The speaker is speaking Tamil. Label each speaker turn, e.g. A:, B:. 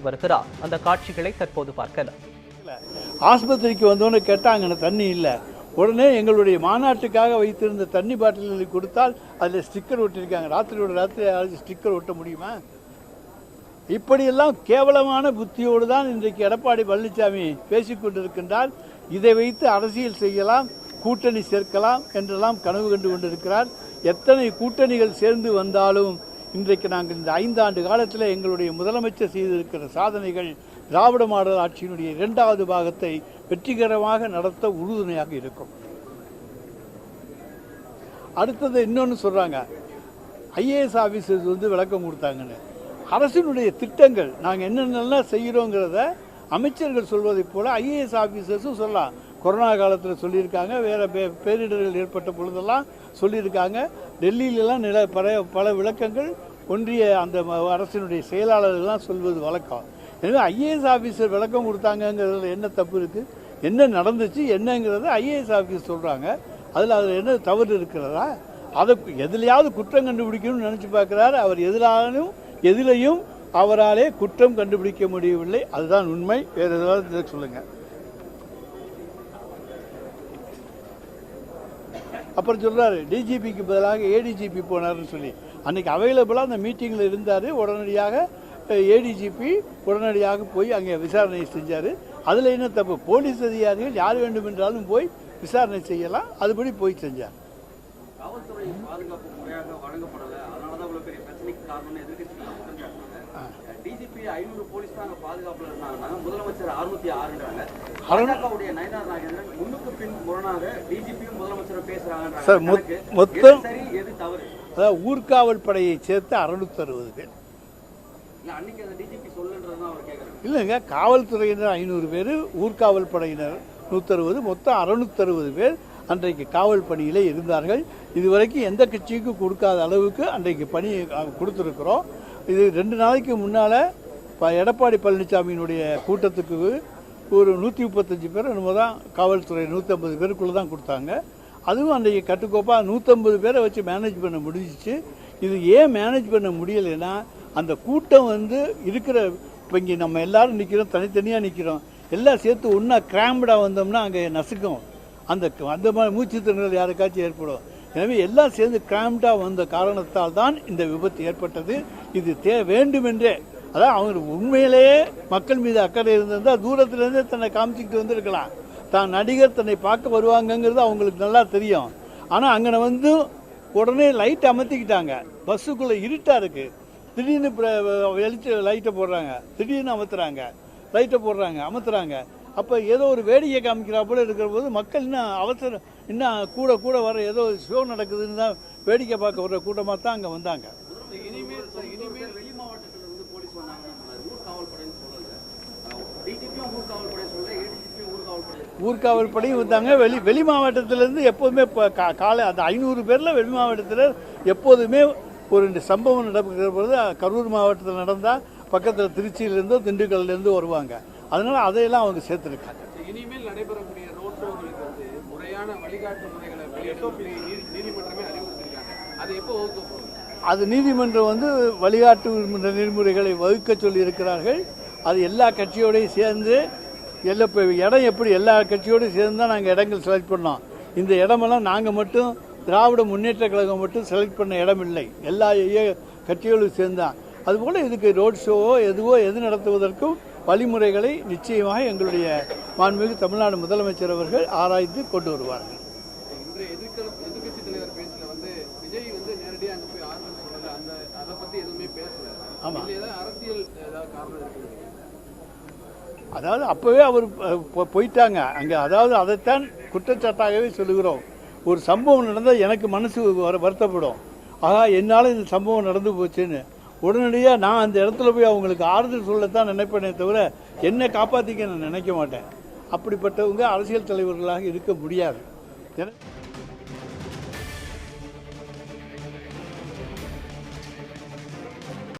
A: வருகிறார். அந்த காட்சிகளை தற்போது பார்க்கலாம்.
B: ஆஸ்பத்திரிக்கு வந்தோன்னு கேட்டாங்க தண்ணி இல்லை. உடனே எங்களுடைய மாநாட்டுக்காக வைத்திருந்த தண்ணி பாட்டில்களை கொடுத்தால் அதில் ஸ்டிக்கர் ஒட்டியிருக்காங்க. ராத்திரியோட ராத்திரி யாராவது ஸ்டிக்கர் ஒட்ட முடியுமா? இப்படியெல்லாம் கேவலமான புத்தியோடு தான் இன்றைக்கு எடப்பாடி பழனிசாமி பேசிக்கொண்டிருக்கின்றார் இதை வைத்து அரசியல் செய்யலாம் கூட்டணி சேர்க்கலாம் என்றெல்லாம் கனவு கண்டு கொண்டிருக்கிறார். எத்தனை கூட்டணிகள் சேர்ந்து வந்தாலும் இன்றைக்கு நாங்கள் இந்த ஐந்தாண்டு காலத்தில் எங்களுடைய முதலமைச்சர் செய்திருக்கிற சாதனைகள் திராவிட மாடல் ஆட்சியினுடைய இரண்டாவது பாகத்தை வெற்றிகரமாக நடத்த உறுதுணையாக இருக்கும். அடுத்தது இன்னொன்று சொல்கிறாங்க ஐஏஎஸ் ஆஃபீஸர்ஸ் வந்து விளக்கம் கொடுத்தாங்கன்னு. அரசினுடைய திட்டங்கள் நாங்கள் என்னென்னலாம் செய்கிறோங்கிறத அமைச்சர்கள் சொல்வதைப் போல ஐஏஎஸ் ஆஃபீஸர்ஸும் சொல்லலாம். கொரோனா காலத்தில் சொல்லியிருக்காங்க வேறு பே பேரிடர்கள் ஏற்பட்ட பொழுதெல்லாம் சொல்லியிருக்காங்க. டெல்லியிலலாம் நில பல பல விளக்கங்கள் ஒன்றிய அந்த அரசினுடைய செயலாளர்கள்லாம் சொல்வது வழக்கம். எனவே ஐஏஎஸ் ஆஃபீஸர் விளக்கம் கொடுத்தாங்கங்கிறதுல என்ன தப்பு இருக்குது என்ன நடந்துச்சு? என்னங்கிறத ஐஏஎஸ் ஆஃபீஸர் சொல்கிறாங்க அதில் அதில் என்ன தவறு இருக்கிறதா? அதை எதுலையாவது குற்றம் கண்டுபிடிக்கணும்னு நினச்சி பார்க்குறாரு. அவர் எதிராலும் எதிலையும் அவராலே குற்றம் கண்டுபிடிக்க முடியவில்லை. அதுதான் உண்மை. வேறு ஏதாவது சொல்லுங்கள் அப்புறம் சொல்கிறாரு டிஜிபிக்கு பதிலாக ஏடிஜிபி போனார்னு சொல்லி. அன்றைக்கி அவைலபிளாக அந்த மீட்டிங்கில் இருந்தார். உடனடியாக ஏடிஜிபி உடனடியாக போய் அங்கே விசாரணை செஞ்சார். அதில் என்ன தப்பு? போலீஸ் அதிகாரிகள் யார் வேண்டுமென்றாலும் போய் விசாரணை செய்யலாம். அதுபடி போய் செஞ்சார்.
C: இவ்வளவு பெரிய பிரச்சனைக்கு காரணம்னு சாட்டுறாங்க டிஜிபி ஐநூறு போலீஸ் தான் பாதுகாப்புல இருந்தாங்கன்னா முதலமைச்சர் அறுநூத்தி ஆறுன்றாங்க. பாஜகவுடைய நயனார் நாகேந்திரன் முன்னுக்கு பின் முரணாக டிஜிபியும் முதலமைச்சரும்
B: சார்,
C: கணக்கு.
B: மொத்தம்
C: சரி எது தவறு?
B: அதாவது ஊர்காவல் படையை சேர்த்து பேர்.
C: சொல்லுன்றதுதான் அவர் கேட்கறாங்க
B: இல்லைங்க காவல்துறையினர் ஐநூறு பேர் ஊர்காவல் படையினர் நூற்றறுபது மொத்தம் அறுநூத்தறுபது பேர். அன்றைக்கு காவல் பணியிலே இருந்தார்கள். இதுவரைக்கும் எந்த கட்சிக்கும் கொடுக்காத அளவுக்கு அன்றைக்கு பணி கொடுத்துருக்குறோம். இது ரெண்டு நாளைக்கு முன்னால் எடப்பாடி பழனிசாமியினுடைய கூட்டத்துக்கு ஒரு நூற்றி முப்பத்தஞ்சு பேர் என்னமோ தான் காவல்துறை நூற்றம்பது பேருக்குள்ளே தான் கொடுத்தாங்க. அதுவும் அன்றைக்கு கட்டுக்கோப்பாக நூற்றம்பது பேரை வச்சு மேனேஜ் பண்ண முடிஞ்சிச்சு. இது ஏன் மேனேஜ் பண்ண முடியலைன்னா அந்த கூட்டம் வந்து இருக்கிற இப்போ இங்கே நம்ம எல்லாரும் நிற்கிறோம் தனித்தனியாக நிற்கிறோம் எல்லாம் சேர்த்து ஒன்றா கிராம்படாக வந்தோம்னா அங்கே நசுக்கும். அந்த அந்த மாதிரி மூச்சு திணறல் யாருக்காச்சும் ஏற்படும். எனவே எல்லாம் சேர்ந்து கிராம்டாக வந்த காரணத்தால் தான் இந்த விபத்து ஏற்பட்டது. இது தே வேண்டுமென்றே அதான் அவங்க உண்மையிலேயே மக்கள் மீது அக்கறை இருந்திருந்தால் தூரத்துலேருந்தே தன்னை காமிச்சிக்கிட்டு வந்திருக்கலாம். தான் நடிகர் தன்னை பார்க்க வருவாங்கங்கிறது அவங்களுக்கு நல்லா தெரியும். ஆனால் அங்கே வந்து உடனே லைட் அமர்த்திக்கிட்டாங்க. பஸ்ஸுக்குள்ளே இருட்டாக இருக்குது திடீர்னு பிர- வெளிச்ச லைட்டை போடுறாங்க. திடீர்னு அமர்த்துறாங்க லைட்டை போடுறாங்க அமர்த்துறாங்க அப்போ ஏதோ ஒரு வேடிக்கை காமிக்கிறா போல இருக்கிற போது மக்கள் இன்னும் அவசரம் இன்னும் கூட கூட வர ஏதோ ஷோ நடக்குதுன்னு தான் வேடிக்கை பார்க்க வர்ற கூட்டமாக தான் அங்கே வந்தாங்க. ஊர்காவல் படையும் வந்தாங்க. வெளி வெளி மாவட்டத்திலேருந்து எப்போதுமே இப்போ கா காலை அந்த ஐநூறு பேரில் வெளி மாவட்டத்தில் எப்போதுமே ஒரு சம்பவம் நடக்கிற பொழுது கரூர் மாவட்டத்தில் நடந்தால் பக்கத்தில் திருச்சியிலேருந்தோ திண்டுக்கல்லேருந்தோ வருவாங்க. அதனால் அதையெல்லாம் அவங்க சேர்த்துருக்காங்க.
D: இனிமேல் நடைபெறக்கூடிய ரோட் ஷோகளுக்கு வந்து முறையான வழிகாட்டு முறைகளை சொல்லி நீதிமன்றமே அறிவுறுத்திருக்காங்க அது எப்போ
B: அது நீதிமன்றம் வந்து வழிகாட்டு நெறிமுறைகளை வகுக்க சொல்லியிருக்கிறார்கள். அது எல்லா கட்சியோடையும் சேர்ந்து எல்லா இடம் எப்படி எல்லா கட்சியோடையும் சேர்ந்து தான் நாங்கள் இடங்கள் செலக்ட் பண்ணோம். இந்த இடமெல்லாம் நாங்கள் மட்டும் திராவிட முன்னேற்ற கழகம் மட்டும் செலக்ட் பண்ண இடம் இல்லை. எல்லா கட்சிகளும் சேர்ந்தான். அதுபோல் இதுக்கு ரோட் ஷோவோ எதுவோ எது நடத்துவதற்கும் வழிமுறைகளை நிச்சயமாக எங்களுடைய மாண்புமிகு தமிழ்நாடு முதலமைச்சர் அவர்கள் ஆராய்ந்து கொண்டு வருவார்கள்.
D: இன்றைய எதிர்க்க எதிர்க்கட்சி தலைவர் பேச்சில் வந்து விஜய் வந்து நேரடியாக அங்கே போய் ஆறுதல் சொல்லல அந்த அதை பற்றி எதுவுமே பேசல.
B: ஆமா.
D: இதுல ஏதாவது அரசியல் ஏதாவது காரணம் இருக்குது
B: அதாவது அப்போவே அவர் போயிட்டாங்க. அங்கே அதாவது அதைத்தான் குற்றச்சாட்டாகவே சொல்லுகிறோம். ஒரு சம்பவம் நடந்தால் எனக்கு மனசு வரு- வருத்தப்படும். ஆகா என்னால் இந்த சம்பவம் நடந்து போச்சுன்னு. உடனடியாக நான் அந்த இடத்துல போய் அவங்களுக்கு ஆறுதல் சொல்லத்தான் நினைப்பேனே தவிர என்னை காப்பாற்றிக்க நான் நினைக்க மாட்டேன். அப்படிப்பட்டவங்க அரசியல் தலைவர்களாக இருக்க முடியாது. என-